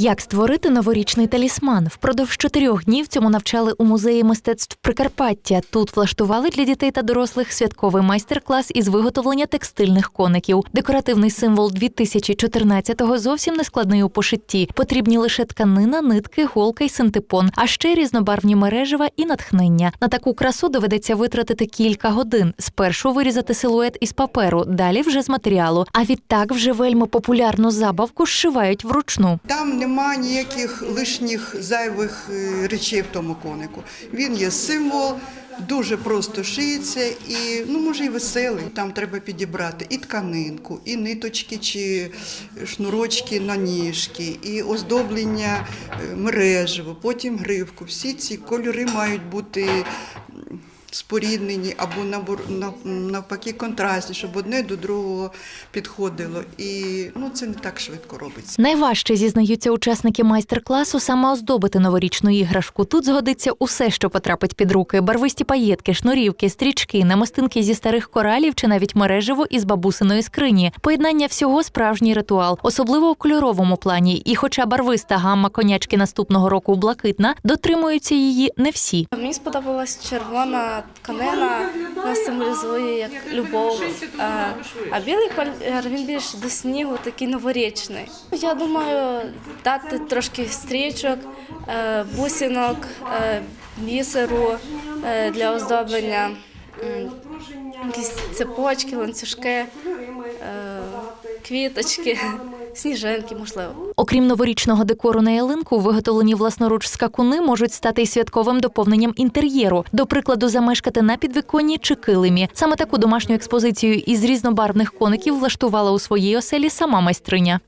Як створити новорічний талісман? Впродовж чотирьох днів цьому навчали у музеї мистецтв Прикарпаття. Тут влаштували для дітей та дорослих святковий майстер-клас із виготовлення текстильних коників. Декоративний символ 2014-го зовсім не складний у пошитті. Потрібні лише тканина, нитки, голка й синтепон, а ще різнобарвні мережева і натхнення. На таку красу доведеться витратити кілька годин. Спершу вирізати силует із паперу, далі вже з матеріалу. А відтак вже вельми популярну забавку зшивають вручну. Там нема ніяких лишніх зайвих е, речей в тому конику. Він є символ, дуже просто шиється і ну може і веселий. Там треба підібрати і тканинку, і ниточки чи шнурочки на ніжки, і оздоблення е, мережево, потім гривку. Всі ці кольори мають бути. Споріднені або навпаки контрастні, щоб одне до другого підходило. І ну, це не так швидко робиться. Найважче зізнаються учасники майстер-класу саме оздобити новорічну іграшку. Тут згодиться усе, що потрапить під руки: барвисті паєтки, шнурівки, стрічки, намистинки зі старих коралів чи навіть мереживо із бабусиної скрині. Поєднання всього справжній ритуал, особливо в кольоровому плані. І, хоча барвиста гамма конячки наступного року блакитна, дотримуються її не всі. Мені сподобалась червона тканина, вона символізує як любов. А, білий колір він більш до снігу, такий новорічний. Я думаю, дати трошки стрічок, е, бусинок, е, бісеру е, для оздоблення, якісь цепочки, ланцюжки, квіточки, сніжинки, можливо. Окрім новорічного декору на ялинку, виготовлені власноруч скакуни можуть стати й святковим доповненням інтер'єру. До прикладу, замешкати на підвіконні чи килимі. Саме таку домашню експозицію із різнобарвних коників влаштувала у своїй оселі сама майстриня.